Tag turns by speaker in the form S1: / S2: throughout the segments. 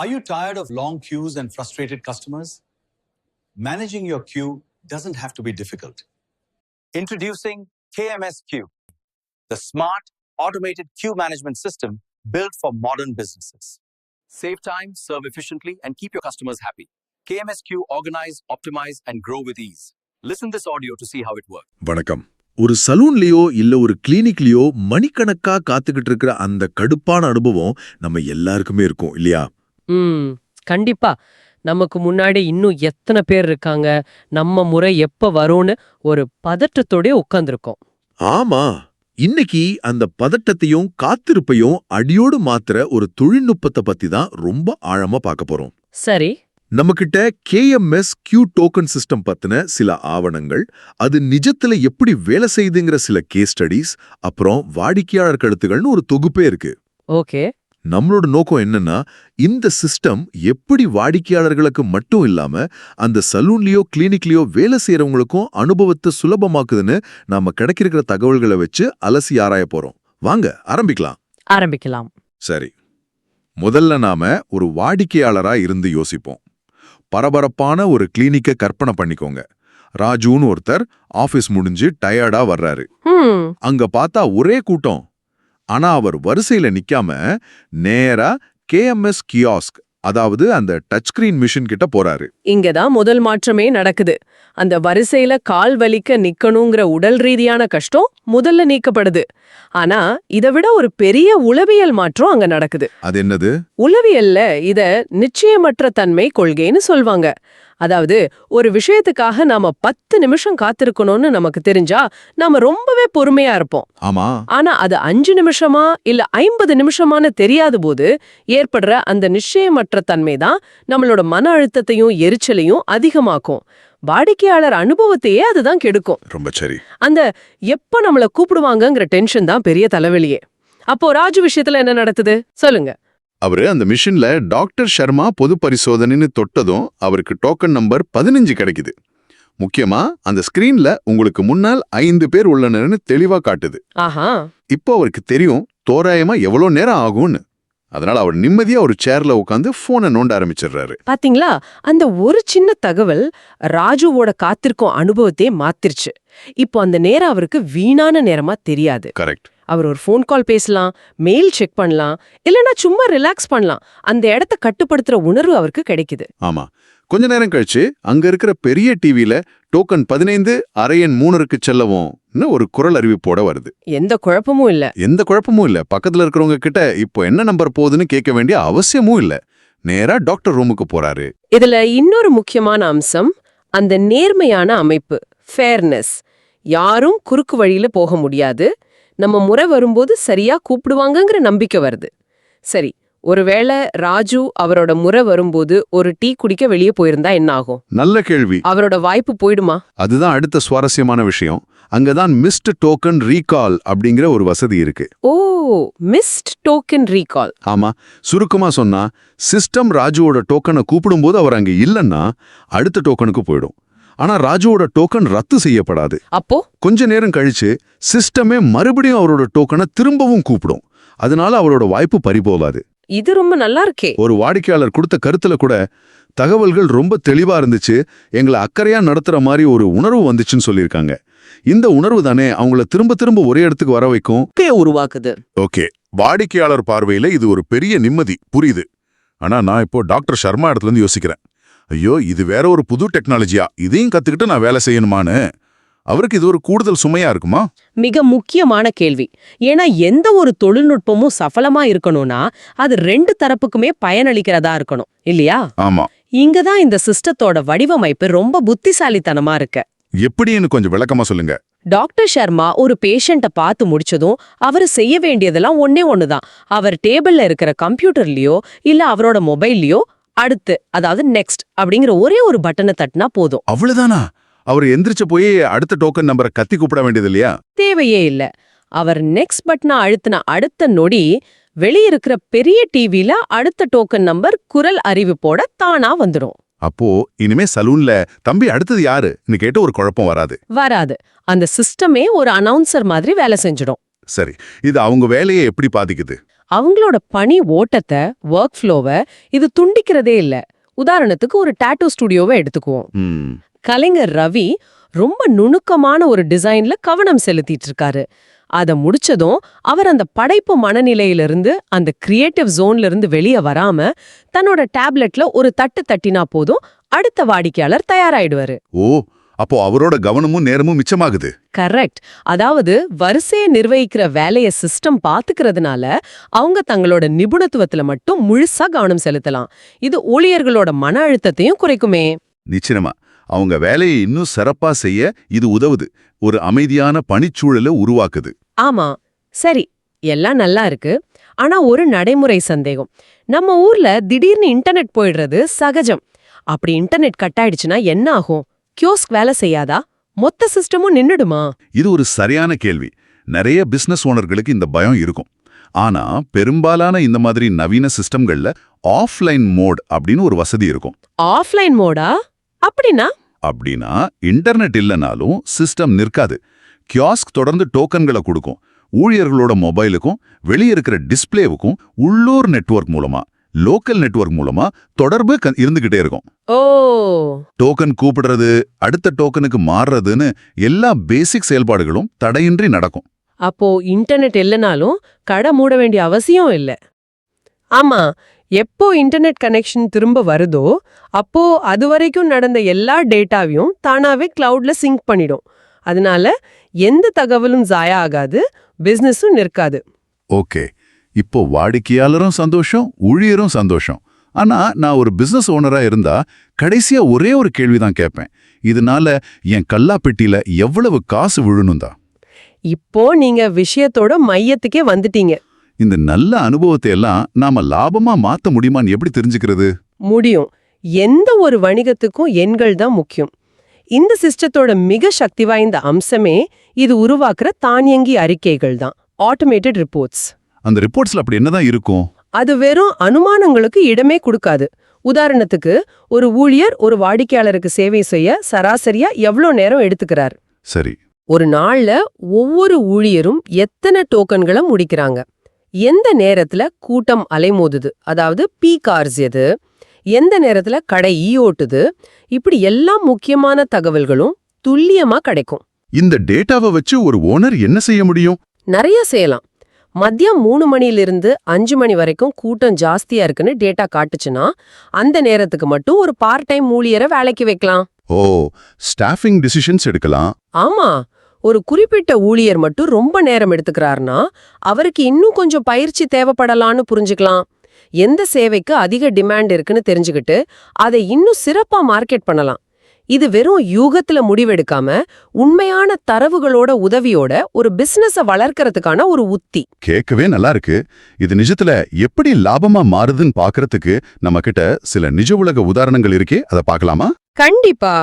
S1: Are you tired of long queues and frustrated customers? Managing your queue doesn't have to be difficult. Introducing KMS Queue, the smart, automated queue management system built for modern businesses. Save time, serve efficiently, and keep your customers happy. KMS Queue organize, optimize, and grow with ease. Listen this audio to see how it works.
S2: வணக்கம் ஒரு சலூன்லயோ இல்ல ஒரு கிளினிக்லயோ மணிக்கணக்கா காத்துக்கிட்டு இருக்கிற அந்த கடுப்பான அனுபவம் நம்ம எல்லாருக்குமே இருக்கும் இல்லையா
S3: ம் கண்டிப்பா. நமக்கு முன்னாடி இன்னும் எத்தனை பேர் இருக்காங்க நம்ம முறை எப்ப வரும்னு ஒரு பதற்றத்தோடயே உட்கார்ந்திருக்கோம்.
S2: ஆமா. இன்னைக்கு அந்த பதட்டத்தையும் காத்திருப்பையும் அடியோடு மாத்துற ஒரு தொழில்நுட்பத்தை பத்தி தான் ரொம்ப ஆழமா பார்க்க போறோம்.
S3: சரி.
S2: நம்மகிட்ட கேஎம்எஸ் கியூ டோக்கன் சிஸ்டம் பத்தின சில ஆவணங்கள் அது நிஜத்துல எப்படி வேலை செய்யுதுங்கிற சில கேஸ் ஸ்டடீஸ் அப்புறம் வாடிக்கையாளர் கருத்துகள்னு ஒரு தொகுப்பே இருக்கு.
S3: ஓகே.
S2: நம்மளோட நோக்கம் என்னன்னா இந்த சிஸ்டம் எப்படி வாடிக்கையாளர்களுக்கு மட்டும் இல்லாம அந்த சலூன்லயோ கிளினிக்லயோ வேலை செய்யறவங்களுக்கும் அனுபவத்தை சுலபமாக்குதுன்னு நாம கிடைக்கிற தகவல்களை வச்சு அலசி ஆராய போறோம். வாங்க ஆரம்பிக்கலாம்.
S3: ஆரம்பிக்கலாம்.
S2: சரி. முதல்ல நாம ஒரு வாடிக்கையாளரா இருந்து யோசிப்போம். பரபரப்பான ஒரு கிளினிக்க கற்பனை பண்ணிக்கோங்க. ராஜுன்னு ஒருத்தர் ஆபீஸ் முடிஞ்சு டயர்டா வர்றாரு. அங்க பார்த்தா ஒரே கூட்டம். ஆனா அவர் வரிசையில நிக்காம நேரா கேஎம்எஸ் கியாஸ்க் அதாவது அந்த டச் ஸ்கிரீன் மிஷின் கிட்ட போறாரு.
S3: இங்கதான் முதல் மாற்றமே நடக்குது. அந்த வரிசையில கால் வலிக்க நிக்கணுங்கிற உடல் ரீதியான கஷ்டம் முதல்ல நீக்கப்படுது. ஆனா இதை விட ஒரு பெரிய உளவியல் மாற்றம் அங்க நடக்குது.
S2: அது என்னது?
S3: உளவியல்ல இத நிச்சயமற்ற தன்மை கொள்கைன்னு சொல்வாங்க. அதாவது ஒரு விஷயத்துக்காக நாம பத்து நிமிஷம் காத்திருக்கணும்னு நமக்கு தெரிஞ்சா நாம ரொம்பவே பொறுமையா இருப்போம்.
S2: ஆமா.
S3: ஆனா அது அஞ்சு நிமிஷமா இல்ல ஐம்பது நிமிஷமான்னு தெரியாத போது ஏற்படுற அந்த நிச்சயமற்ற தன்மை தான் நம்மளோட மன அழுத்தத்தையும் எரிச்சலையும் அதிகமாக்கும். வாடிக்கையாளர் அனுபவத்தையே அதுதான் கெடுக்கும்.
S2: ரொம்ப சரி.
S3: அந்த எப்ப நம்மள கூப்பிடுவாங்கங்கிற டென்ஷன் தான் பெரிய தலைவலியே. அப்போ ராஜு விஷயத்துல என்ன நடக்குது? சொல்லுங்க.
S4: அவரு அந்த மிஷின்ல டாக்டர் சர்மா பொது பரிசோதனைன்னு தொட்டதும் அவருக்கு டோக்கன் நம்பர் பதினஞ்சு கிடைக்குது. முக்கியமா அந்த ஸ்கிரீன்ல உங்களுக்கு முன்னால் ஐந்து பேர் உள்ளனர்னு தெளிவா காட்டுது.
S3: ஆஹா.
S4: இப்போ அவருக்கு தெரியும் தோராயமா எவ்வளோ நேரம் ஆகும்னு. அதனால அவர் நிம்மதியா ஒரு சேர்ல உட்காந்து போனை நோண்ட ஆரம்பிச்சிடுறாரு.
S3: பாத்தீங்களா? அந்த ஒரு சின்ன தகவல் ராஜுவோட காத்திருக்கும் அனுபவத்தையே மாத்திருச்சு. இப்போ அந்த நேரம் அவருக்கு வீணான நேரமா தெரியாது.
S4: கரெக்ட்.
S3: அவர் ஒரு ஃபோன் கால் பேசலாம் மெயில் செக் பண்ணலாம் இல்லனா சும்மா ரிலாக்ஸ் பண்ணலாம். அந்த இடத்த கட்டுப்படுத்துற உணர்வு அவருக்கு கிடைக்குது.
S4: ஆமா. கொஞ்ச நேரம் கழிச்சு அங்க இருக்கிற பெரிய டிவில டோக்கன் பதினைந்து அரையன் மூணருக்கு செல்லவும்னு ஒரு குரல் அறிவிப்போட வருது.
S3: எந்த குழப்பமும் இல்ல.
S4: எந்த குழப்பமும் இல்ல. பக்கத்துல இருக்கிறவங்க கிட்ட இப்போ என்ன நம்பர் போகுதுன்னு கேட்க வேண்டிய அவசியமும் இல்ல. நேரா டாக்டர் ரூமுக்கு போறாரு.
S3: இதுல இன்னொரு முக்கியமான அம்சம் அந்த நேர்மையான அமைப்பு ஃபேர்னஸ் யாரும் குறுக்கு வழியில போக முடியாது. நம்ம முறை வரும்போது சரியா கூப்பிடுவாங்கங்கிற நம்பிக்கை வருது. சரி ஒருவேளை ராஜு அவரோட முறை வரும்போது ஒரு டீ குடிக்க வெளியே போயிருந்தா என்ன ஆகும்?
S4: நல்ல கேள்வி.
S3: அவரோட வாய்ப்பு போயிடுமா?
S4: அதுதான் அடுத்த சுவாரஸ்யமான விஷயம். அங்கதான் மிஸ்ட் டோக்கன் ரீகால் அப்படிங்கிற ஒரு வசதி இருக்கு.
S3: ஓ மிஸ்ட் டோக்கன் ரீகால்
S4: ஆமா சுருக்கமா சொன்னா சிஸ்டம் ராஜுவோட டோக்கனை கூப்பிடும்போது அவர் அங்க இல்லைன்னா அடுத்த டோக்கனுக்கு போயிடும். ஆனா ராஜுவோட டோக்கன் ரத்து செய்யப்படாது.
S3: அப்போ?
S4: கொஞ்ச நேரம் கழிச்சு சிஸ்டமே மறுபடியும் அவரோட டோக்கனை திரும்பவும் கூப்பிடும். அதனால அவரோட வாய்ப்பு பறிபோகாது.
S3: இது ரொம்ப நல்லா இருக்கே.
S4: ஒரு வாடிக்கையாளர் கொடுத்த கருத்துல கூட தகவல்கள் ரொம்ப தெளிவா இருந்துச்சு. எங்களை அக்கறையா நடத்துற மாதிரி ஒரு உணர்வு வந்துச்சுன்னு சொல்லியிருக்காங்க. இந்த உணர்வு தானே அவங்கள திரும்ப திரும்ப ஒரே இடத்துக்கு வர வைக்கும்?
S3: உருவாக்குது.
S5: ஓகே. வாடிக்கையாளர் பார்வையில இது ஒரு பெரிய நிம்மதி. புரியுது. ஆனா நான் இப்போ டாக்டர் சர்மா இடத்துல இருந்து யோசிக்கிறேன். ஐயோ இது வேற ஒரு புது டெக்னாலஜியா? இதையும் கத்துக்கிட்டு நான் வேலை செய்யணுமான்னு? அவருக்கு இது ஒரு கூடுதல் சுமையா இருக்குமா?
S3: மிக முக்கியமான கேள்வி. ஏன்னா எந்த ஒரு தொழில்நுட்பமும் சஃபலமா இருக்கணும்னா அது ரெண்டு தரப்புக்குமே பயனளிக்கிறதா இருக்கணும். இல்லையா?
S5: ஆமா.
S3: இங்கதான் இந்த சிஸ்டத்தோட வடிவமைப்பு ரொம்ப புத்திசாலித்தனமா இருக்கு.
S5: எப்படின்னு கொஞ்சம் விளக்கமா சொல்லுங்க.
S3: டாக்டர் சர்மா ஒரு பேஷண்ட்ட பார்த்து முடிச்சதும் அவர் செய்ய வேண்டியதெல்லாம் ஒன்னே ஒண்ணுதான். அவர் டேபிள்ல இருக்கிற கம்ப்யூட்டர்லயோ இல்ல அவரோட மொபைல்லயோ அடுத்து அதாவது நெக்ஸ்ட் அப்படிங்கிற ஒரே ஒரு பட்டனை தட்டினா போதும்.
S5: அவ்வளவுதானா? அவர் எந்திரிச்சு போய் அடுத்த டோக்கன் நம்பரை கத்தி கூப்பிட வேண்டியது இல்லையா
S3: தேவையே இல்ல. அவர் நெக்ஸ்ட் பட்டனை அழுத்தின அடுத்த நொடி வெளியிருக்கிற பெரிய டிவில அடுத்த டோக்கன் நம்பர் குரல் அறிவிப்போட தானா வந்துடும்
S5: அப்போ இனிமே சலூன்ல தம்பி அடுத்தது யாருன்னு கேட்டு ஒரு குழப்பம் வராது.
S3: வராது. அந்த சிஸ்டமே ஒரு அனௌன்சர் மாதிரி வேலை செஞ்சிடும்.
S5: சரி இது அவங்க வேலையை எப்படி பாதிக்குது?
S3: அவங்களோட பணி ஓட்டத்தை ஒர்க் ஃப்ளோவை இது துண்டிக்கிறதே இல்ல. உதாரணத்துக்கு ஒரு டாட்டூ ஸ்டுடியோவை எடுத்துக்குவோம். கலைஞர் ரவி ரொம்ப நுணுக்கமான ஒரு டிசைன்ல கவனம் செலுத்திட்டு இருக்காரு அத முடிச்சதும் அவர் அந்த படைப்பு மனநிலையிலிருந்து அந்த கிரியேட்டிவ் ஜோன்ல இருந்து வெளியே வராம தன்னோட டேப்லெட்ல ஒரு தட்டு தட்டினா போதும் அடுத்த வாடிக்கையாளர் தயாராயிடுவாரு.
S4: ஓ அப்போ அவரோட கவனமும் நேரமும் மிச்சமாகுது.
S3: கரெக்ட் அதாவது வரிசையை நிர்வகிக்கிற வேலைய சிஸ்டம் பாத்துக்கிறதுனால அவங்க தங்களோட நிபுணத்துவத்துல மட்டும் முழுசா கவனம் செலுத்தலாம். இது ஊழியர்களோட மன அழுத்தத்தையும் குறைக்குமே.
S4: நிச்சயமா. அவங்க வேலையை இன்னும் சிறப்பா செய்ய இது உதவுது. ஒரு அமைதியான பணிச்சூழலை உருவாக்குது.
S3: ஆமா. சரி எல்லாம் நல்லா இருக்கு. ஆனா ஒரு நடைமுறை சந்தேகம். நம்ம ஊர்ல திடீர்னு இன்டர்நெட் போயிடுறது சகஜம். அப்படி இன்டர்நெட் கட் ஆயிடுச்சுன்னா என்ன ஆகும்? கியோஸ்க் வேலை செய்யாதா? மொத்த சிஸ்டமும் நின்னுடுமா?
S4: இது ஒரு சரியான கேள்வி. நிறைய பிசினஸ் ஓனர்களுக்கு இந்த பயம் இருக்கும். ஆனா பெரும்பாலான இந்த மாதிரி நவீன சிஸ்டம்கள்ல ஆஃப்லைன் மோட் அப்படின்னு ஒரு வசதி இருக்கும்.
S3: ஆஃப்லைன் மோடா? அப்படின்னா?
S4: அப்படின்னா இன்டர்நெட் இல்லைனாலும் சிஸ்டம் நிற்காது. கியாஸ்க் தொடர்ந்து டோக்கன்களை கொடுக்கும். ஊழியர்களோட மொபைலுக்கும் வெளியே இருக்கிற டிஸ்ப்ளேவுக்கும் உள்ளூர் நெட்வொர்க் மூலமா. லோக்கல் நெட்வொர்க் மூலமா தொடர்பு இருந்துகிட்டே இருக்கும்.
S3: ஓ!
S4: டோக்கன் கூப்பிடுறது அடுத்த டோக்கனுக்கு மாறுறதுன்னு எல்லா பேசிக் செயல்பாடுகளும் தடையின்றி நடக்கும்.
S3: அப்போ இன்டர்நெட் இல்லைனாலும் கடை மூட வேண்டிய அவசியம் இல்ல. ஆமா எப்போ இன்டர்நெட் கனெக்ஷன் திரும்ப வருதோ அப்போ அது வரைக்கும் நடந்த எல்லா டேட்டாவையும் தானாவே கிளவுட்ல சிங்க் பண்ணிடும். அதனால எந்த தகவலும் ஜாயா ஆகாது பிசினஸும் நிற்காது.
S4: ஓகே. இப்போ வாடிக்கையாளரும் சந்தோஷம் ஊழியரும் சந்தோஷம். ஆனா நான் ஒரு பிசினஸ் ஓனரா இருந்தா கடைசியா ஒரே ஒரு கேள்விதான் கேட்பேன். இதனால என் கல்லா பெட்டியில எவ்வளவு காசு விழணும் தான்
S3: இப்போ நீங்க விஷயத்தோட மையத்துக்கே வந்துட்டீங்க.
S4: இந்த நல்ல அனுபவத்தை எல்லாம் நாம லாபமா மாத்த முடியுமான்னு எப்படி தெரிஞ்சுக்கிறது?
S3: முடியும். எந்த ஒரு வணிகத்துக்கும் எண்கள் தான் முக்கியம். இந்த சிஸ்டத்தோட மிக சக்தி வாய்ந்த அம்சமே இது உருவாக்குற தானியங்கி அறிக்கைகள் தான். ஆட்டோமேட்டட் ரிப்போர்ட்ஸ்
S4: அந்த ரிப்போர்ட்ஸ்ல அப்படி என்னதான் இருக்கும்?
S3: அது வெறும் அனுமானங்களுக்கு இடமே கொடுக்காது. உதாரணத்துக்கு ஒரு ஊழியர் ஒரு வாடிக்கையாளருக்கு சேவை செய்ய சராசரியா எவ்வளோ நேரம் எடுத்துக்கிறார்?
S4: சரி.
S3: ஒரு நாள்ல ஒவ்வொரு ஊழியரும் எத்தனை டோக்கன்களை முடிக்கிறாங்க? எந்த நேரத்துல கூட்டம் அலைமோதுது? அதாவது பீ கார்ஸ் எது? எந்த நேரத்துல கடை ஈ ஓட்டுது? இப்படி எல்லா முக்கியமான தகவல்களும் துல்லியமா கிடைக்கும்.
S4: இந்த டேட்டாவை வச்சு ஒரு ஓனர் என்ன செய்ய முடியும்?
S3: நிறைய செய்யலாம். மதியம் மூணு மணிலிருந்து அஞ்சு மணி வரைக்கும் கூட்டம் ஜாஸ்தியா இருக்குன்னு டேட்டா காட்டுச்சுன்னா அந்த நேரத்துக்கு மட்டும் ஒரு பார்ட் டைம் ஊழியரை வேலைக்கு வைக்கலாம்.
S4: ஓ ஸ்டாஃபிங் டிசிஷன்ஸ் எடுக்கலாம்.
S3: ஆமா ஒரு குறிப்பிட்ட ஊழியர் மட்டும் ரொம்ப நேரம் எடுத்துக்கிறாருன்னா அவருக்கு இன்னும் கொஞ்சம் பயிற்சி தேவைப்படலான்னு புரிஞ்சுக்கலாம். எந்த சேவைக்கு அதிக டிமாண்ட் இருக்குன்னு தெரிஞ்சுக்கிட்டு அதை இன்னும் சிறப்பா மார்க்கெட் பண்ணலாம். இது வெறும் யூகத்துல முடிவெடுக்காம உண்மையான தரவுகளோட உதவியோட ஒரு பிசினஸ வளர்க்கறதுக்கான ஒரு உத்தி.
S4: கேட்கவே நல்லா இருக்கு இது நிஜத்துல எப்படி லாபமா மாறுதுன்னு பாக்குறதுக்கு நம்ம கிட்ட சில நிஜ உலக உதாரணங்கள் இருக்கே அதை பார்க்கலாமா
S3: கண்டிப்பா.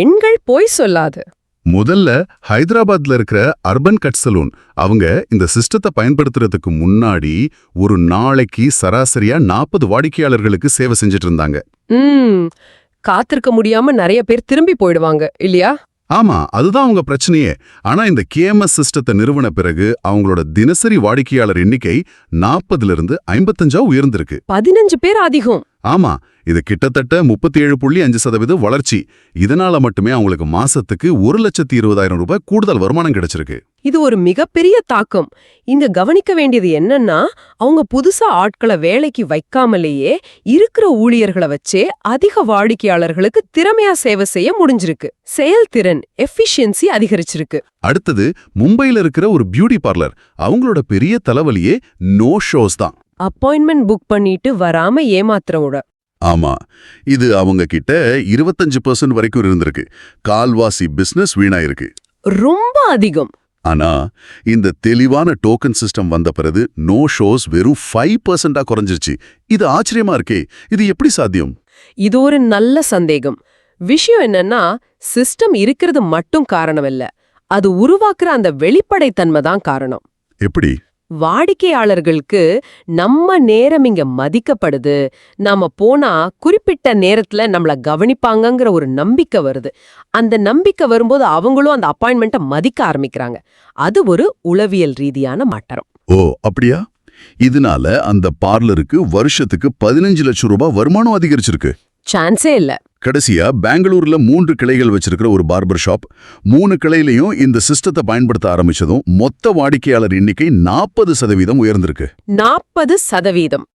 S3: எண்கள் போய் சொல்லாது.
S4: முதல்ல ஹைதராபாத்ல இருக்கிற அர்பன் கட் சலூன். அவங்க இந்த சிஸ்டத்தை பயன்படுத்துறதுக்கு முன்னாடி ஒரு நாளைக்கு சராசரியா நாற்பது வாடிக்கையாளர்களுக்கு சேவை செஞ்சுட்டு இருந்தாங்க.
S3: காத்திருக்க முடியாம நிறைய பேர் திரும்பி போயிடுவாங்க இல்லையா?
S4: ஆமா அதுதான் அவங்க பிரச்சனையே. ஆனா இந்த கேஎம்எஸ் சிஸ்டத்தை நிறுவன பிறகு அவங்களோட தினசரி வாடிக்கையாளர் எண்ணிக்கை நாற்பதுல இருந்து ஐம்பத்தஞ்சா உயர்ந்திருக்கு.
S3: பதினஞ்சு பேர் அதிகம்.
S4: ஆமா இது கிட்டத்தட்ட முப்பத்தி ஏழு புள்ளி அஞ்சு சதவீத வளர்ச்சி. இதனால மட்டுமே அவங்களுக்கு மாசத்துக்கு ஒரு லட்சத்தி இருபதாயிரம் ரூபாய் கூடுதல் வருமானம் கிடைச்சிருக்கு.
S3: இது ஒரு மிகப்பெரிய தாக்கம். இங்க கவனிக்க வேண்டியது என்னன்னா அவங்க புதுசா ஆட்களை வேலைக்கு வைக்காமலேயே இருக்கிற ஊழியர்களை வச்சே அதிக வாடிக்கையாளர்களுக்கு திறமையா சேவை செய்ய முடிஞ்சிருக்கு. செயல்திறன் எஃபிஷியன்சி அதிகரிச்சிருக்கு.
S4: அடுத்தது மும்பையில இருக்கிற ஒரு பியூட்டி பார்லர் அவங்களோட பெரிய தலைவலியே நோ ஷோஸ் தான்.
S3: அப்பாயின்மெண்ட் புக் பண்ணிட்டு வராம ஏமாத்துறவோட
S4: ஆமா. இது அவங்க கிட்ட இருபத்தஞ்சு பர்சன்ட் வரைக்கும் இருந்திருக்கு. கால்வாசி பிசினஸ் வீணாயிருக்கு.
S3: ரொம்ப அதிகம்.
S4: ஆனா இந்த தெளிவான டோக்கன் சிஸ்டம் வந்த பிறகு நோ ஷோஸ் வெறும் ஃபைவ் பர்சன்டா குறைஞ்சிருச்சு. இது ஆச்சரியமா இருக்கே. இது எப்படி சாத்தியம்?
S3: இது ஒரு நல்ல சந்தேகம். விஷயம் என்னன்னா சிஸ்டம் இருக்கிறது மட்டும் காரணம் இல்ல. அது உருவாக்குற அந்த வெளிப்படைத்தன்மை தான் காரணம்.
S4: எப்படி?
S3: வாடிக்கையாளர்களுக்கு நம்ம நேரம் இங்க மதிக்கப்படுது. நாம போனா குறிப்பிட்ட நேரத்துல நம்மள கவனிப்பாங்கங்கிற ஒரு நம்பிக்கை வருது. அந்த நம்பிக்கை வரும்போது அவங்களும் அந்த அப்பாயின்மெண்ட்டை மதிக்க ஆரம்பிக்கிறாங்க. அது ஒரு உளவியல் ரீதியான மாற்றம்.
S4: ஓ அப்படியா? இதனால அந்த பார்லருக்கு வருஷத்துக்கு பதினஞ்சு லட்சம் ரூபாய் வருமானம் அதிகரிச்சிருக்கு.
S3: சான்ஸே இல்ல.
S4: கடைசியா பெங்களூர்ல மூன்று கிளைகள் வச்சிருக்கிற ஒரு பார்பர் ஷாப் மூணு கிளையிலையும் இந்த சிஸ்டத்தை பயன்படுத்த ஆரம்பிச்சதும் மொத்த வாடிக்கையாளர் எண்ணிக்கை நாற்பது சதவீதம் உயர்ந்திருக்கு.
S3: நாற்பது சதவீதம்.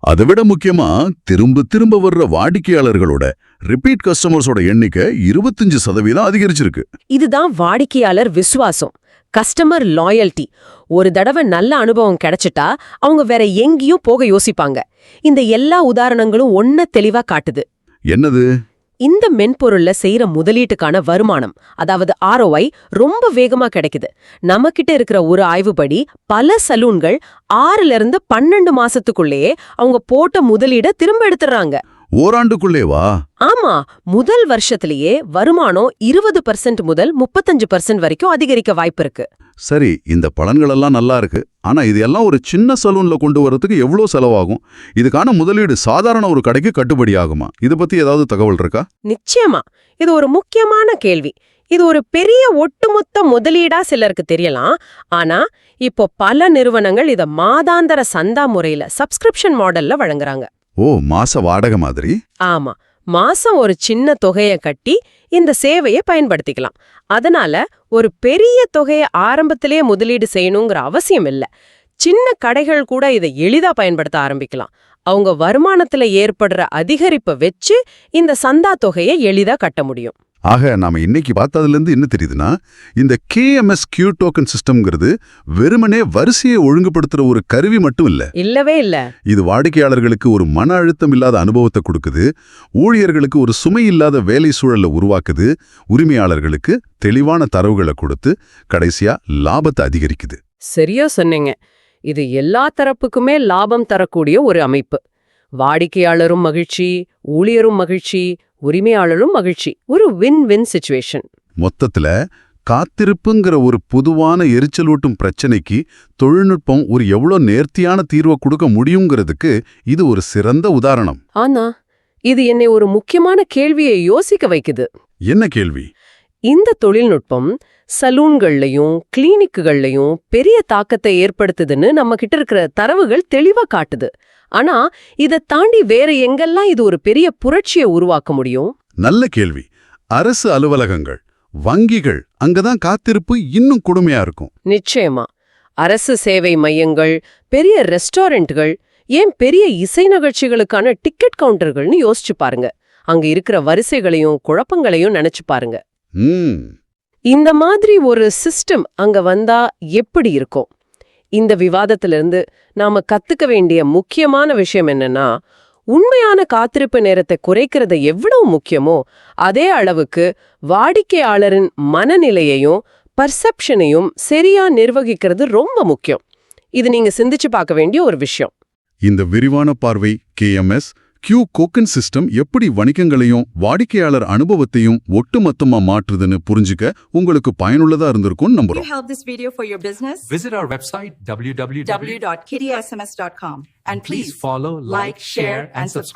S4: அதை விட முக்கியமா திரும்ப திரும்ப வர்ற வாடிக்கையாளர்களோட ரிப்பீட் கஸ்டமர்ஸோட எண்ணிக்கை இருபத்தஞ்சு சதவீதம் அதிகரிச்சிருக்கு.
S3: இதுதான் வாடிக்கையாளர் விசுவாசம் கஸ்டமர் லாயல்டி ஒரு தடவை நல்ல அனுபவம் கிடைச்சிட்டா அவங்க வேற எங்கேயும் போக யோசிப்பாங்க. இந்த எல்லா உதாரணங்களும் ஒன்ன தெளிவா காட்டுது.
S4: என்னது?
S3: இந்த மென்பொருள்ல செய்யற முதலீட்டுக்கான வருமானம் அதாவது ஆர்ஓஐ ரொம்ப வேகமா கிடைக்குது. நம்ம கிட்ட இருக்கிற ஒரு ஆய்வுபடி பல சலூன்கள் ஆறுல இருந்து பன்னெண்டு மாசத்துக்குள்ளேயே அவங்க போட்ட முதலீட திரும்ப எடுத்துறாங்க
S4: ஓராண்டுக்குள்ளேவா
S3: ஆமா முதல் வருஷத்திலேயே வருமானம் இருபது பர்சன்ட் முதல் முப்பத்தஞ்சு பர்சன்ட் வரைக்கும் அதிகரிக்க வாய்ப்பு இருக்கு
S4: சரி இந்த பலன்களெல்லாம் நல்லா இருக்கு. ஆனா இது எல்லாம் ஒரு சின்ன சலூன்ல கொண்டு வரதுக்கு எவ்வளவு செலவாகும்? இதுக்கான முதலீடு சாதாரண ஒரு கடைக்கு கட்டுப்படி ஆகுமா? இத பத்தி ஏதாவது தகவல் இருக்கா?
S3: நிச்சயமா. இது ஒரு முக்கியமான கேள்வி. இது ஒரு பெரிய ஒட்டுமொத்த முதலீடா சிலருக்கு தெரியலாம். ஆனா இப்போ பல நிறுவனங்கள் இத மாதாந்தர சந்தா முறையில சப்ஸ்கிரிப்ஷன் மாடல்ல வழங்குறாங்க.
S4: ஓ மாச வாடகை மாதிரி?
S3: ஆமா. மாசம் ஒரு சின்ன தொகையை கட்டி இந்த சேவையை பயன்படுத்திக்கலாம். அதனால ஒரு பெரிய தொகையை ஆரம்பத்திலேயே முதலீடு செய்யணுங்கிற அவசியம் இல்ல. சின்ன கடைகள் கூட இதை எளிதா பயன்படுத்த ஆரம்பிக்கலாம். அவங்க வருமானத்துல ஏற்படுற அதிகரிப்பை வச்சு இந்த சந்தா தொகையை எளிதா கட்ட முடியும்.
S4: ஆக நாம இன்னைக்கு பார்த்ததுல இருந்து என்ன தெரியுதுன்னா இந்த கேஎம்எஸ் கியூ டோக்கன் சிஸ்டம்ங்கிறது வெறுமனே வரிசையை ஒழுங்குபடுத்துற ஒரு கருவி மட்டும் இல்ல.
S3: இல்லவே இல்ல.
S4: இது வாடிக்கையாளர்களுக்கு ஒரு மன அழுத்தம் இல்லாத அனுபவத்தை கொடுக்குது ஊழியர்களுக்கு ஒரு சுமை இல்லாத வேலை சூழலை உருவாக்குது உரிமையாளர்களுக்கு தெளிவான தரவுகளை கொடுத்து கடைசியா லாபத்தை அதிகரிக்குது.
S3: சரியா சொன்னீங்க. இது எல்லா தரப்புக்குமே லாபம் தரக்கூடிய ஒரு அமைப்பு. வாடிக்கையாளரும் மகிழ்ச்சி ஊழியரும் மகிழ்ச்சி உரிமையாளரும் மகிழ்ச்சி. ஒரு வின் வின் சுச்சுவேஷன்
S4: மொத்தத்துல காத்திருப்புங்கிற ஒரு பொதுவான எரிச்சலூட்டும் பிரச்சனைக்கு தொழில்நுட்பம் ஒரு எவ்வளோ நேர்த்தியான தீர்வை கொடுக்க முடியுங்கிறதுக்கு இது ஒரு சிறந்த உதாரணம்.
S3: ஆனா இது என்னை ஒரு முக்கியமான கேள்வியை யோசிக்க வைக்குது.
S4: என்ன கேள்வி?
S3: இந்த தொழில்நுட்பம் சலூன்கள்லயும் கிளினிக்குகள்லயும் பெரிய தாக்கத்தை ஏற்படுத்துதுன்னு நம்ம கிட்ட இருக்கிற தரவுகள் தெளிவா காட்டுது. ஆனா இதை தாண்டி வேற எங்கெல்லாம் இது ஒரு பெரிய புரட்சியை உருவாக்க முடியும்?
S4: நல்ல கேள்வி. அரசு அலுவலகங்கள் வங்கிகள் அங்கதான் காத்திருப்பு இன்னும் கொடுமையா இருக்கும்.
S3: நிச்சயமா. அரசு சேவை மையங்கள் பெரிய ரெஸ்டாரண்ட்கள் ஏன் பெரிய இசை நிகழ்ச்சிகளுக்கான டிக்கெட் கவுண்டர்கள்னு யோசிச்சு பாருங்க. அங்க இருக்கிற வரிசைகளையும் குழப்பங்களையும் நினைச்சு பாருங்க. இந்த மாதிரி ஒரு சிஸ்டம் அங்க வந்தா எப்படி இருக்கும்? இந்த விவாதத்திலிருந்து நாம கத்துக்க வேண்டிய முக்கியமான விஷயம் என்னன்னா உண்மையான காத்திருப்பு நேரத்தை குறைக்கிறது எவ்வளவு முக்கியமோ அதே அளவுக்கு வாடிக்கையாளரின் மனநிலையையும் பர்செப்ஷனையும் சரியா நிர்வகிக்கிறது ரொம்ப முக்கியம். இது நீங்க சிந்திச்சு பார்க்க வேண்டிய ஒரு விஷயம்.
S4: இந்த விரிவான பார்வை கேஎம்எஸ் கியூ கோக்கன் சிஸ்டம் எப்படி வணிகங்களையும் வாடிக்கையாளர் அனுபவத்தையும் ஒட்டுமொத்தமா மாற்றுதுன்னு புரிஞ்சுக்க உங்களுக்கு பயனுள்ளதா இருந்திருக்கும்னு
S6: You
S4: நம்புறோம்
S6: help this video for your business?
S1: Visit our website www.
S6: www.kittysms.com and
S1: Please
S6: please
S1: follow, like, share, and subscribe.